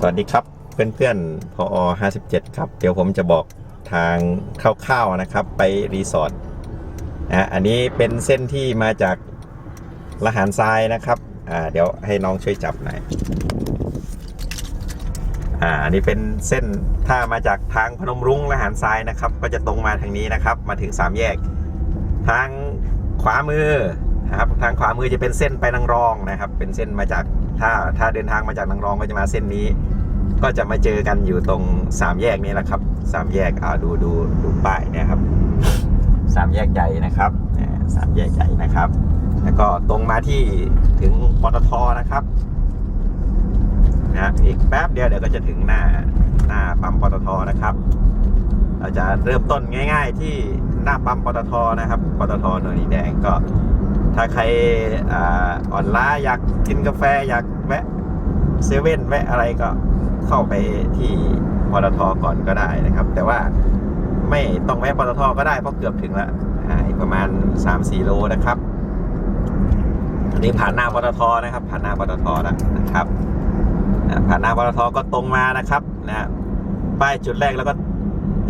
สวัสดีครับเพื่อนๆพอ57 ครับ เดี๋ยวผมจะบอกทางคร่าวๆนะครับไปรีสอร์ทนะอันนี้เป็นเส้นที่มาจากละหารทรายนะครับอ่าเดี๋ยวให้น้องช่วยจับหน่อยอ่าอันนี้เป็นเส้นถ้ามาจากทางพนมรุ้งละหารทรายนะครับ ก็จะตรงมาทางนี้นะครับ มาถึงสามแยก ทางขวามือนะครับทางขวามือจะเป็นเส้นไปนางรองนะครับ เป็นเส้นมาจาก ถ้าถ้าเดินทางมาจากนางรองก็จะมาเส้นนี้ ก็จะมาเจอกันอยู่ตรงสามแยกนี้แหละครับสามแยกอ่าดูดูดูป้ายนี่ยครับสามแยกใหญ่นะครับสามแยกใหญ่นะครับ แล้วก็ตรงมาที่ถึงปตทนะครับนะอีกแป๊บเดียวเดี๋ยวก็จะถึงหน้าหน้าปั๊มปตทนะครับ เราจะเริ่มต้นง่าย ๆ ที่หน้าปั๊มปตทนะครับปตทนนทแดงก็ ถ้าใครอ่อ่อนล้าอยากกินกาแฟอยากแวะเซเว่นแวะอะไรก็เข้าไปที่ปตทก่อนก็ได้นะครับ แต่ว่าไม่ต้องแวะปตทก็ได้เพราะเกือบถึงแล้วอีกประมาณ 3-4 โลนะครับอันนี้ผ่านหน้าปตทนะครับ ผ่านหน้าปตทแล้วนะครับผ่านหน้าปตทก็ตรงมานะครับนะป้ายจุดแรกแล้วก็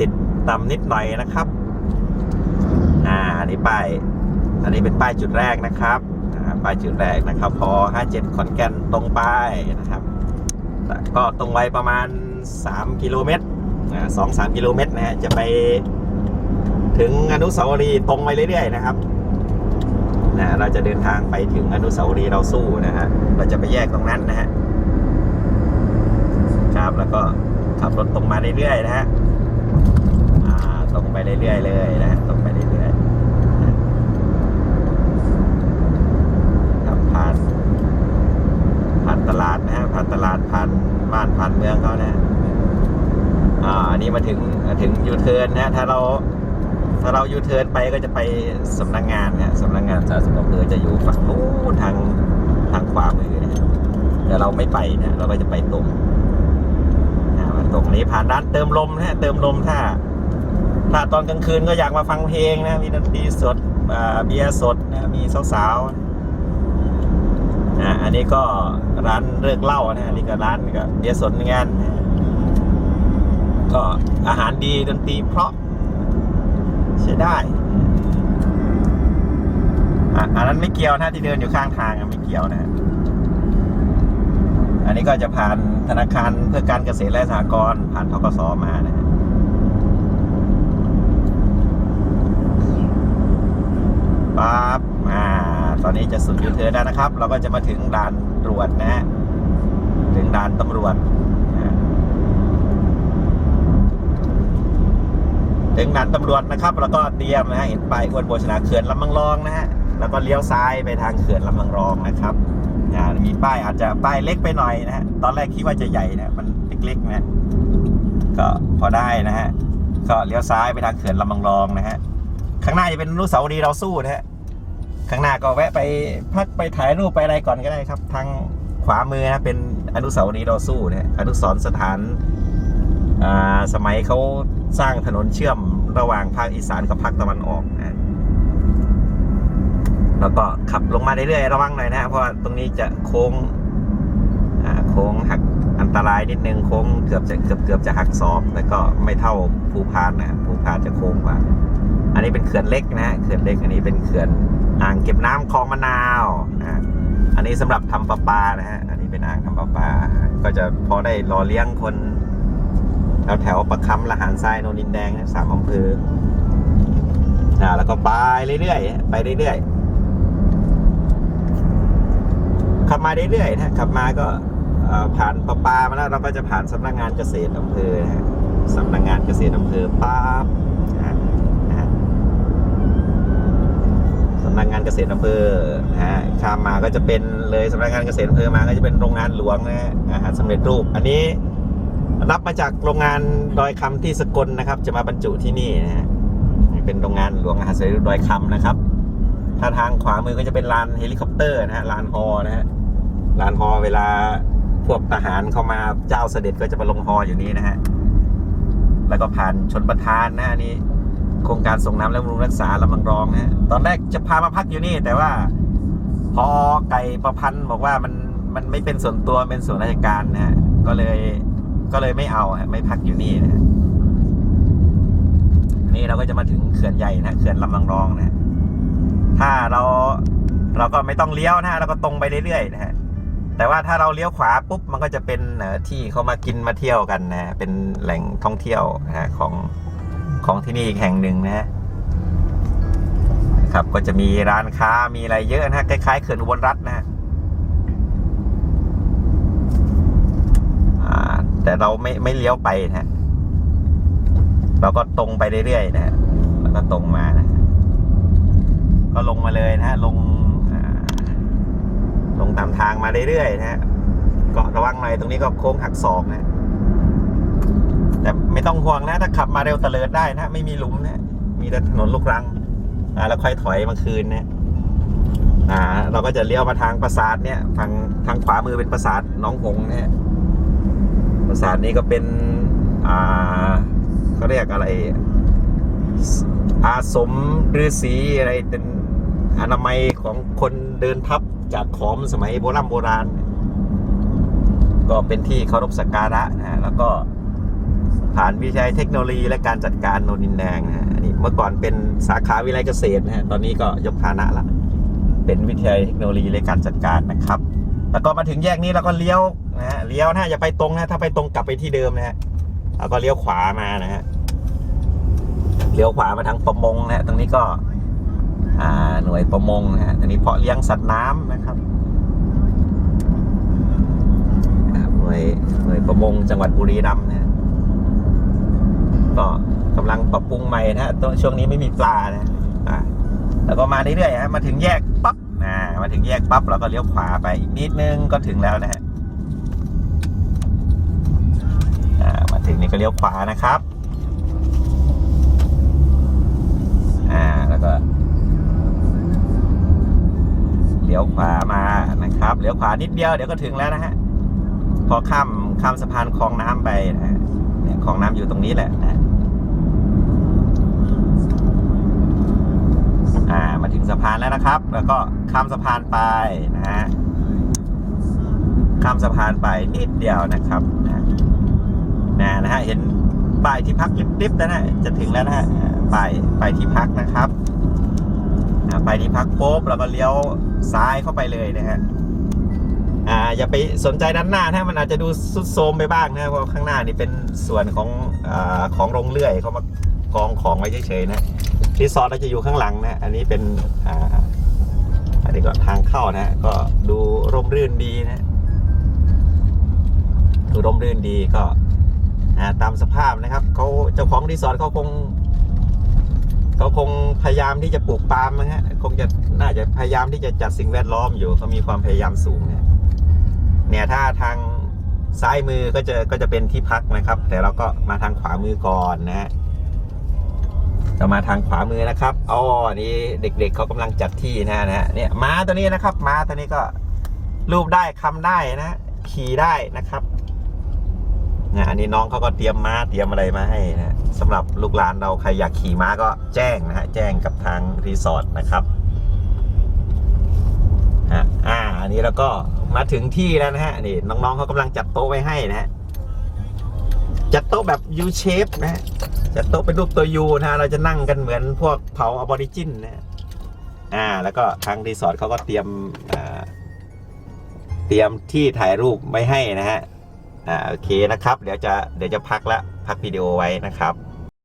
ติดต่ำนิดหน่อยนะครับ อ่านนี้ป้าย อันนี้เป็นป้ายจุดแรกนะครับป้ายจุดแรกนะครับ พอ 57 ขอนแก่นตรงไปนะครับ ก็ตรงไว้ประมาณ 3 กิโลเมตรสองสามกิโลเมตรนะฮะจะไปถึงอนุสาวรีย์ตรงไปเรื่อยๆนะครับนะเราจะเดินทางไปถึงอนุสาวรีย์เราสู้นะฮะเราจะไปแยกตรงนั้นนะฮะครับแล้วก็ขับรถตรงมาเรื่อยๆนะฮะตรงไปเรื่อยๆเลยนะฮะตรงไปเรื่อยๆ ครับผ่านผ่านตลาดนะฮะ ผ่านตลาดผ่านบ้านผ่านเมืองเขานะอ่าอันนี้มาถึงถึงยูเทิร์นนะถ้าเราถ้าเรายูเทิร์นไปก็จะไปสำนักงานนะสำนักงานสาธารณสุขอำเภอจะอยู่ฝั่งนู้นทางทางขวามือนะแต่เราไม่ไปนะเราก็จะไปตรงนะตรงนี้ผ่านร้านเติมลมนะเติมลมถ้า ถ้าตอนกลางคืนก็อยากมาฟังเพลงนะมีดนตรีสดเบียร์สดนะมีสาวๆ นะอันนี้ก็ร้านเลิกเหล้านะอันนี้ก็ร้านก็เบียสนกันก็อาหารดีดนตรีเพราะใช้ได้อะอันนั้นไม่เกี่ยวนะที่เดินอยู่ข้างทางไม่เกี่ยวนะ อันนี้ก็จะผ่านธนาคารเพื่อการเกษตรและสหกรณ์ผ่านทกสมานะฮะ ปั๊บอ่า ต อนนี้จะสุดยูเทิร์นแล้วนะครับ เราก็จะมาถึงด่านตรวจนะฮะถึงด่านตำรวจถึงด่านตำรวจนะครับ แล้วก็เตรียมนะฮะเห็นป้ายอ้วนโภชนาเขื่อนลำมังรองนะฮะแล้วก็เลี้ยวซ้ายไปทางเขื่อนลำมังรองนะครับมีป้ายอาจจะป้ายเล็กไปหน่อยนะฮะตอนแรกคิดว่าจะใหญ่นะมันเล็กๆนะก็พอได้นะฮะก็เลี้ยวซ้ายไปทางเขื่อนลำมังรองนะฮะข้างหน้าจะเป็นอนุสาวรีย์เราสู้นะฮะ ข้างหน้าก็แวะไปพักไปถ่ายรูปไปอะไรก่อนก็ได้ครับ ทางขวามือนะเป็นอนุสาวรีย์เราสู้นะฮะอนุสรสถานอ่าสมัยเขาสร้างถนนเชื่อมระหว่างภาคอีสานกับภาคตะวันออกนะแล้วก็ขับลงมาเรื่อยๆระวังหน่อยนะเพราะว่าตรงนี้จะโค้งอ่าโค้งหักอันตรายนิดนึงโค้งเกือบจะเกือบเกือบจะหักศอกแต่ก็ไม่เท่าภูพานนะภูพานจะโค้งกว่า อันนี้เป็นเขื่อนเล็กนะฮะเขื่อนเล็กอันนี้เป็นเขื่อนอ่างเก็บน้ำคลองมะนาวนะอันนี้สำหรับทำประปานะฮะอันนี้เป็นอ่างทำประปา ก็จะพอได้รอเลี้ยงคนแถวแถวประคำละหารทรายโนนดินแดงสามอำเภออ่าแล้วก็ไปเรื่อยๆไปเรื่อยๆขับมาเรื่อยๆนะขับมาก็ผ่านประปามาแล้วเราก็จะผ่านสำนักงานเกษตรอำเภอนะฮะสำนักงานเกษตรอำเภอปั๊บนะฮะนะฮะ สำ นักงานเกษตรอำเภอนะฮะข้ามมาก็จะเป็นเลยสำนักงานเกษตรอำเภอมาก็จะเป็นโรงงานหลวงนะฮะอาหารสำเร็จรูป อันนี้รับมาจากโรงงานดอยคำที่สกลนะครับ จะมาบรรจุที่นี่นะฮะเป็นโรงงานหลวงอาหารสำเร็จรูปดอยคำนะครับ ถ้าทางขวามือก็จะเป็นลานเฮลิคอปเตอร์นะฮะลานฮอนะฮะลานฮอเวลาพวกทหารเข้ามาเจ้าเสด็จก็จะมาลงฮออยู่นี้นะฮะแล้วก็ผ่านชนประทานนะฮะอันนี้ โครงการส่งน้ำและบำรุงรักษาลำมังรองนะฮะตอนแรกจะพามาพักอยู่นี่ แต่ว่า พอไก่ประพันธ์บอกว่ามันมันไม่เป็นส่วนตัวเป็นส่วนราชการนะฮะก็เลยก็เลยไม่เอาฮะไม่พักอยู่นี่นะฮะนี่เราก็จะมาถึงเขื่อนใหญ่นะเขื่อนลำนางรองนะฮะถ้าเราเราก็ไม่ต้องเลี้ยวนะฮะเราก็ตรงไปเรื่อยๆนะฮะแต่ว่าถ้าเราเลี้ยวขวาปุ๊บมันก็จะเป็นที่เขามากินมาเที่ยวกันนะฮะเป็นแหล่งท่องเที่ยวนะฮะของ ของที่นี่อีกแห่งหนึ่งนะฮะครับก็จะมีร้านค้ามีอะไรเยอะนะฮะคล้ายๆเขื่อนอุบลรัฐนะฮะแต่เราไม่ไม่เลี้ยวไปนะฮะเราก็ตรงไปเรื่อยๆนะฮะแล้วก็ตรงมานะก็ลงมาเลยนะฮะลงลงตามทางมาเรื่อยๆนะฮะก็ระวังหน่อยตรงนี้ก็โค้งหักศอกนะ แต่ไม่ต้องห่วงนะ ถ้าขับมาเร็วเตลิดได้นะไม่มีหลุมนะมีแต่ถนนลูกรังอ่าแล้วค่อยถอยมาคืนนะอ่า เราก็จะเลี้ยวมาทางปราสาทเนี่ย ทางทางขวามือเป็นปราสาทน้องหงนะปราสาทนี้ก็เป็น อ่าเขาเรียกอะไร อาสมฤาษีอะไรเป็นอนามัยของคนเดินทับจากขอมสมัยโบราณโบราณ ก็เป็นที่เคารพสักการะนะแล้วก็ ผ่านวิทยาลัยเทคโนโลยีและการจัดการโนนดินแดงนะฮะอันนี้เมื่อก่อนเป็นสาขาวิทยาลัยเกษตรนะฮะตอนนี้ก็ยกฐานะละ เป็นวิทยาลัยเทคโนโลยีและการจัดการนะครับ แล้วก็มาถึงแยกนี้เราก็เลี้ยวนะฮะเลี้ยวนะอย่าไปตรงนะถ้าไปตรงกลับไปที่เดิมนะฮะแล้วก็เลี้ยวขวามานะฮะเลี้ยวขวามาทางประมงนะฮะตรงนี้ก็อ่าหน่วยประมงนะฮะอันนี้เพาะเลี้ยงสัตว์น้ำนะครับหน่วยหน่วยประมงจังหวัดบุรีรัมย์นะ ปรุงใหม่นะฮะตัวช่วงนี้ไม่มีปลานะอ่าแล้วก็มาเรื่อยๆฮะมาถึงแยกปั๊บนะมาถึงแยกปั๊บเราก็เลี้ยวขวาไปอีกนิดนึงก็ถึงแล้วนะฮะมาถึงนี่ก็เลี้ยวขวานะครับอ่าแล้วก็เลี้ยวขวามานะครับเลี้ยวขวานิดเดียวเดี๋ยวก็ถึงแล้วนะฮะพอข้ามข้ามสะพานคลองน้ำไปนะฮะเนี่ยคลองน้ำอยู่ตรงนี้แหละนะ อ่า มาถึงสะพาน แล้วนะครับ แล้วก็ข้ามสะพานไปนะฮะข้ามสะพานไปนิดเดียวนะครับนะนะนะฮะเห็นป้ายที่พักลิบๆนะฮะจะถึงแล้วนะฮะป้ายป้ายที่พักนะครับอ่าไปที่พักปุ๊บแล้วก็เลี้ยวซ้ายเข้าไปเลยนะฮะอ่าอย่าไปสนใจด้านหน้าถ้ามันอาจจะดูสุดโทมไปบ้างนะเพราะข้างหน้านี่เป็นส่วนของอของโรงเลื่อยเขามากองของไว้เฉยๆนะ รีสอร์ทเราจะอยู่ข้างหลังนะ อันนี้เป็นอ่าอันนี้ก็ทางเข้านะ ก็ดูร่มรื่นดีนะดูร่มรื่นดีก็ตามสภาพนะครับเขาเจ้าของรีสอร์ทเขาคงเขาคงพยายามที่จะปลูกปาล์มนะฮะคงจะน่าจะพยายามที่จะจัดสิ่งแวดล้อมอยู่เขามีความพยายามสูงนะเนี่ยถ้าทางซ้ายมือก็จะก็จะเป็นที่พักนะครับ แต่เราก็มาทางขวามือก่อนนะฮะ จะมาทางขวามือนะครับอ๋อนี่เด็กๆเขากำลังจัดที่นะนะฮะเนี่ยม้าตัวนี้นะครับม้าตัวนี้ก็รูปได้คำได้นะขี่ได้นะครับนะอันนี้น้องเขาก็เตรียมม้าเตรียมอะไรมาให้นะสำหรับลูกหลานเราใครอยากขี่ม้าก็แจ้งนะฮะแจ้งกับทางรีสอร์ทนะครับฮะอ่าอันนี้เราก็มาถึงที่แล้วนะฮะนี่น้องๆเขากำลังจัดโต๊ะไว้ให้นะฮะ จัดโต๊ะแบบ U shape นะฮะจัดโต๊ะเป็นรูปตัว U นะฮะเราจะนั่งกันเหมือนพวกเผาอบอริจินนะฮะอ่า แล้วก็ทางรีสอร์ทเขาก็เตรียมอ่าเตรียมที่ถ่ายรูปไว้ให้นะฮะอ่าโอเคนะครับ เดี๋ยวจะเดี๋ยวจะพักละพักวิดีโอไว้นะครับ